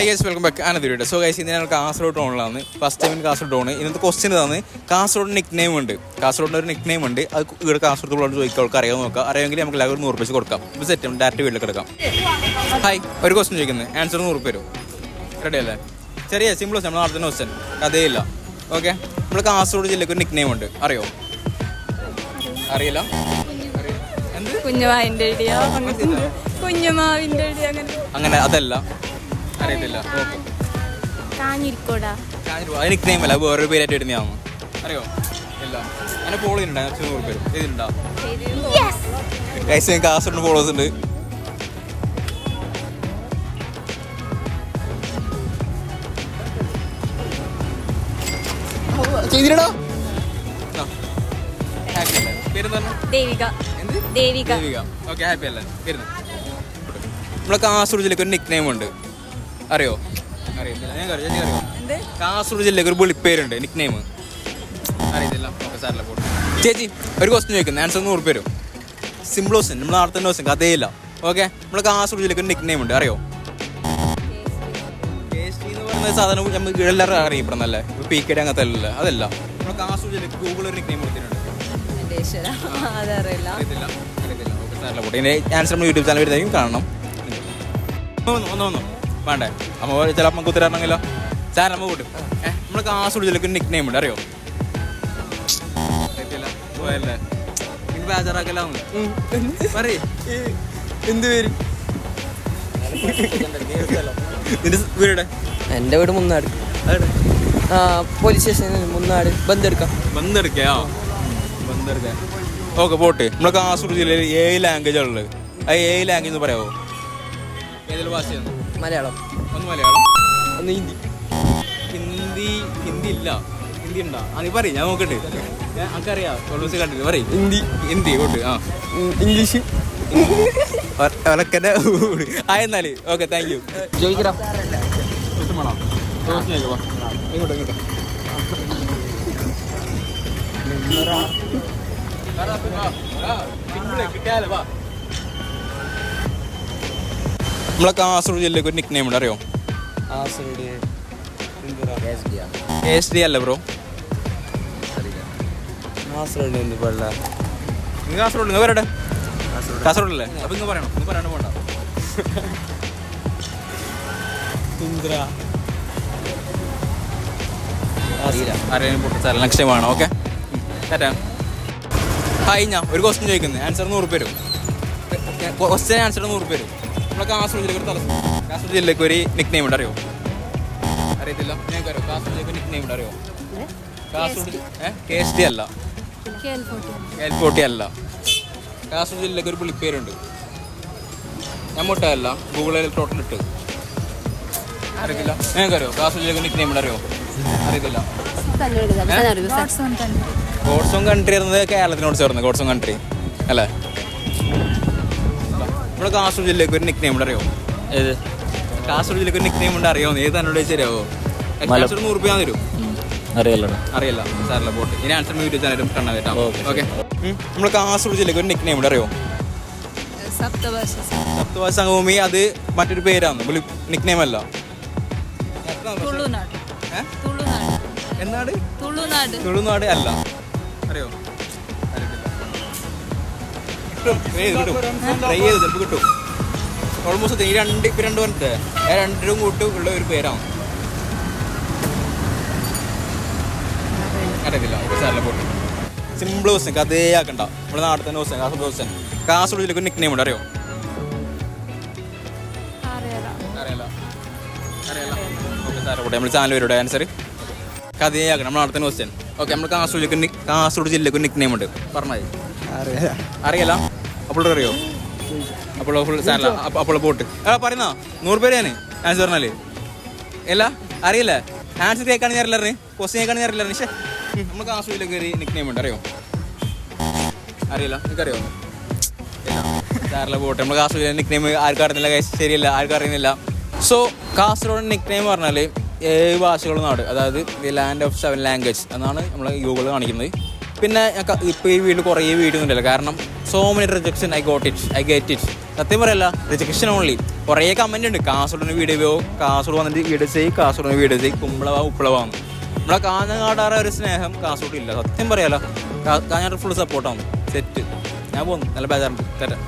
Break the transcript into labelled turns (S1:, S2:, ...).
S1: High guys welcome back ആണ് so guys ഇന്ന് ഞങ്ങൾ കാസർഗോഡ് ടൗണിലാണ്. ഫസ്റ്റ് ടൈം കാസർഗോഡ് ടൗൺ ഇന്നത്തെ ക്വസ്റ്റ്യൻ ഇതാണ്. കാസർഗോഡ് നിക് നെയിം ഉണ്ട്. കാസർഗോഡിന് ഒരു നിക് നെയിം ഉണ്ട്. അത് ഇവിടെ കാസർഗോഡ് ഉള്ളവർ ചോദിക്കാം അവർക്ക് അറിയാൻ നോക്കാം. അറിയാമെങ്കിൽ നമുക്ക് എല്ലാവരും നൂറ് രൂപ കൊടുക്കാം. ഇപ്പോൾ സെറ്റ് ഡയറക്റ്റ് വീട്ടിലേക്ക് എടുക്കാം. ഹായ് ഒരു ക്വസ്റ്റ്യൻ ചോദിക്കുന്നത് ആൻസർ നൂറ് പേരും റെഡി അല്ലേ? ചെറിയ സിമ്പിൾ ക്വസ്റ്റൻ നമ്മൾ നടത്തുന്ന ക്വസ്റ്റ്യൻ കഥയില്ല. ഓക്കെ നമ്മൾ കാസർഗോഡ് ജില്ലയ്ക്ക് ഒരു നിക് നെയിം ഉണ്ട്. അറിയോ? അറിയില്ല.
S2: അങ്ങനെ.
S1: അങ്ങനെ അതല്ല. അറിയത്തില്ല.
S2: കാഞ്ഞിരിക്കോടാ
S1: നിക് നെയിം അല്ല വേറൊരു പേരായിട്ട് ഇടുന്നതാണ് അറിയോ? ഇല്ല. അങ്ങനെ ഫോളോ ചെയ്യുന്നുണ്ട് അച്ഛൻ നൂറ് പേര്. ഇതിണ്ടാ ഗൈസ് കാസർഗോഡ് ഫോളോവേഴ്സ് ഉണ്ട്. ചെയ്തിരടാ അല്ലേ? നമ്മളെ കാസർഗോഡ് ജില്ലക്ക് ഒരു നിക് നെയിം ഉണ്ട്. അറിയോ? അറിയത്തില്ല. ഞാൻ അറിയാം ചേച്ചി അറിയോ
S2: എന്ത്?
S1: കാസർഗോഡ് ജില്ലയ്ക്ക് ഒരു വിളിപ്പേരുണ്ട്. നിക് നെയിം അറിയത്തില്ല. ഓക്കെ പോട്ടെ ചേച്ചി ഒരു ക്വസ്റ്റ്യൻ ചോദിക്കുന്നത് ആൻസർ നൂറ് പേരും സിമ്പിൾ ക്വസ്റ്റ്യൻ നമ്മൾ നാളത്തെ ക്വസ്റ്റ്യൻ കഥയില്ല. ഓക്കെ നമ്മൾ കാസർഗോഡ് ജില്ലയ്ക്ക് ഒരു നിക് നെയിം ഉണ്ട്. അറിയോ? എന്ന് പറയുന്നത് സാധാരണ നമുക്ക് എല്ലാവരും അറിയപ്പെടുന്നല്ലേ പി കെ ഡി അങ്ങനത്തെ അല്ലല്ലേ. അതല്ല. നമ്മൾ കാസർഗോഡ് ജില്ലയ്ക്ക് ഗൂഗിൾ ഒരു നിക് നെയിം കൊടുത്തിട്ടുണ്ട്.
S2: അതറിയില്ല.
S1: അറിയത്തില്ല. അറിയത്തില്ല. ഓക്കെ സാറില്ല പോട്ടെ ഇതിന്റെ ആൻസർ നമ്മൾ യൂട്യൂബ് ചാനൽ വരുന്നതായിരിക്കും. കാണണം. ഒന്ന് ഒന്ന് ഒന്ന്. വേണ്ടേ? അമ്മ ചില നമുക്ക് ഉത്തരണമെങ്കിലോ സാർ നമ്മ കൂട്ടും ഏഹ് നമ്മൾ കാസർഗോഡ് ജില്ലയ്ക്ക് നിക് നെയിം ഉണ്ട് അറിയോ? എന്റെ പോയല്ലേ. പറയേ. എന്ത് പേര്? നിന്റെ വീടെ
S3: എന്റെ വീട് മുന്നാട്. ആ പോലീസ് സ്റ്റേഷനിൽ മുന്നാട്. ബന്തെടുക്കാം
S1: ബന്തെടുക്കയോ ഓക്കെ പോട്ടെ. നമ്മളെ കാസർഗോഡ് ജില്ലയിൽ ഏഴ് ലാംഗ്വേജ് ഉള്ളത്. ആ ഏഴ് ലാംഗ്വേജ് എന്ന് പറയാമോ ഏതെങ്കിലും ഭാഷയാണ്
S3: മലയാളം.
S1: ഒന്ന് മലയാളം
S3: ഒന്ന് ഹിന്ദി.
S1: ഹിന്ദി ഹിന്ദി ഇല്ല. ഹിന്ദി ഉണ്ടോ ആ നീ പറയും ഞാൻ നോക്കട്ടെ. ഞാൻ എനിക്കറിയാം ഓൾമോസ്റ്റ് കണ്ടിട്ട് പറയും.
S3: ഹിന്ദി.
S1: ഹിന്ദി കൊണ്ട് ആ.
S3: ഇംഗ്ലീഷ്.
S1: ഒലക്കന്നെ ആ എന്നാൽ ഓക്കെ താങ്ക് യു
S3: ചോദിക്കടാ
S1: ഇഷ്ടമാണോ ഇങ്ങോട്ടോ ഇങ്ങോട്ടോ. നമ്മളെ കാസർഗോഡ് ജില്ലയ്ക്ക് ഒരു നിക് നെയിം ഉണ്ട് അറിയോ? എസ് ഡി അല്ല ബ്രോ
S3: കാസർഗോഡ്
S1: നിങ്ങൾ കാസർഗോഡ് നിങ്ങൾ വരട്ടെ കാസർഗോഡ് അല്ലേ? അപ്പൊ നിങ്ങൾ പറയണം നിങ്ങൾ പറയാണ്ട് പോണ്ട. ഓക്കെ തരാം ഹായ് ഞാൻ ഒരു ക്വസ്റ്റ്യൻ ചോദിക്കുന്നത് ആൻസർ നൂറ് പേരും. ക്വസ്റ്റ്യൻ ആൻസർ നൂറ് പേരും. നമ്മളെ കാസർഗോഡ് ജില്ലക്ക് ഒരു തലസ്ഥാനം. കാസർഗോഡ് ജില്ലക്ക് ഒരു നിക് നെയിം ഉണ്ട് അറിയോ? അറിയത്തില്ല. ഞങ്ങൾക്ക് അറിയോ കാസർഗോഡ് ജില്ലക്ക് നിക് നെയിം ഉണ്ട് അറിയോ? കാസർഗോഡ് കെ എസ് ഡി അല്ല. കേൽക്കോട്ടി അല്ല. കാസർഗോഡ് ജില്ലക്ക് ഒരു പുളിപ്പേരുണ്ട് നമ്മോട്ട അല്ല ഗൂഗിളിൽ ടോട്ടൽ ഇട്ട്. അറിയത്തില്ല. ഞങ്ങൾക്ക് അറിയോ? കാസർഗോഡ് ജില്ലക്ക് നിക് നെയിം ഉണ്ട് അറിയോ? അറിയത്തില്ല. ഗോഡ്സോൺ കൺട്രി എന്നത് കേരളത്തിനോട് ചേർന്ന്. ഗോഡ്സോൺ കൺട്രി അല്ലേ? നമ്മുടെ കാസർഗോഡ് ജില്ലയ്ക്ക് ഒരു നിക് നെയിം ഉണ്ട് അറിയോ
S3: ഏത്?
S1: കാസർഗോഡ് ജില്ലയ്ക്ക് ഒരു നിക് നെയിം ഉണ്ട് അറിയോ? ഏത് തന്നോട് ശരിയാവോ കാസർഗോഡ് നൂറ് രൂപ തരും.
S3: അറിയാലോ
S1: അറിയില്ല. സാറില്ല പോട്ട്. ഇനി ആൻസർ യൂട്യൂബ് ചാനലും കണ്ണാ കേട്ടോ. ഓക്കെ. നമ്മുടെ കാസർഗോഡ് ജില്ലയ്ക്ക് ഒരു നിക് നെയിം ഉണ്ട് അറിയോ?
S2: സപ്തഭാഷ
S1: സംഗമി അത് മറ്റൊരു പേരാണ്. പുള്ളി നിക് നെയിം അല്ല.
S2: തുളുനാട്? തുളുനാട്.
S1: എന്നാട്?
S2: തുളുനാട്.
S1: തുളുനാട് അല്ല. അറിയോ. കിട്ടും. ട്രൈ ചെയ്ത് ചിലപ്പോൾ കിട്ടും. ഓൾമോസ്റ്റ് ഈ രണ്ട് ഇപ്പം രണ്ട് പറഞ്ഞിട്ട് ആ രണ്ടിനും കൂട്ട് ഉള്ള ഒരു പേരാണ് അറിയത്തില്ല സാറിലെ പോട്ട്. സിമ്പിൾ ക്വസ്റ്റൻ കഥേ ആക്കണ്ട നമ്മുടെ നാട്ടിൽ തന്നെ ക്വസ്റ്റൻ കാസർഗോഡ് ക്വസ്റ്റൻ കാസർഗോഡ് ജില്ലക്ക് നിക്ക് നെയിം ഉണ്ട്. അറിയോ? ഓക്കെ സാറേ പോട്ടെ നമ്മൾ ചാനൽ വരുടെ ആൻസർ കഥയാക്കണം നമ്മൾ തന്നെ ക്വസ്റ്റ്യൻ ഓക്കെ നമ്മൾ കാസർഗോഡ് കാസർഗോഡ് ജില്ലക്ക് നിക് നെയിം ഉണ്ട്. പറഞ്ഞാൽ
S3: അറിയാലോ?
S1: അറിയില്ല അപ്പോൾ അറിയോ അപ്പോൾ ഫുൾ ചാനല അപ്പോൾ പോട്ട്. ആ പറയുന്ന? നൂറ് പേരാണ് ആൻസർ പറഞ്ഞാൽ. അല്ല അറിയില്ല? ആൻസർ കേൾക്കാണ് ഞാൻ അറിയില്ല ക്വസ്റ്റ്യൻ കേൾക്കാണ് ഞാൻ അറിയില്ല പക്ഷേ നമ്മൾ കാസർഗോഡ് ജില്ലക്ക് ഒരു നിക് നെയിം ഉണ്ട്. അറിയോ? അറിയില്ല. നിനക്കറിയോ? അറിയോ സാറിലെ പോട്ടെ. നമ്മൾ കാസർഗോഡ് നിക് നെയിം ആർക്കും അറിയുന്നില്ല. ശരിയല്ല. ആർക്കും അറിയുന്നില്ല. സോ കാസർഗോഡ് നിക് നെയിം പറഞ്ഞാൽ ഏഴ് ഭാഷകളുടെ നാട് അതായത് the land of seven language എന്നാണ് നമ്മൾ ഗൂഗിൾ കാണിക്കുന്നത്. പിന്നെ ഇപ്പോൾ ഈ വീട് കുറേ വീഡിയോ ഒന്നുമില്ല കാരണം so many rejection I got it I get it സത്യം പറയല്ല റിജക്ഷൻ ഓൺലി കുറേ കമന്റ് ഉണ്ട്. കാസർഗോഡിന് വീഡിയോ കാസർഗോഡ് വന്നിട്ട് വീഡിയോ ചെയ്യും. കാസർഗോഡിന് വീഡിയോ ചെയ്യും. കുമ്പളവാ ഉപ്പളവാന്ന് നമ്മളെ കാഞ്ഞങ്ങാടാറ ഒരു സ്നേഹം കാസർഗോഡ് ഇല്ല. സത്യം പറയാലോ കാഞ്ഞങ്ങാട് ഫുൾ സപ്പോർട്ടാണ് സെറ്റ് ഞാൻ പോകുന്നു നല്ല ബേജാറുണ്ട്. തരാം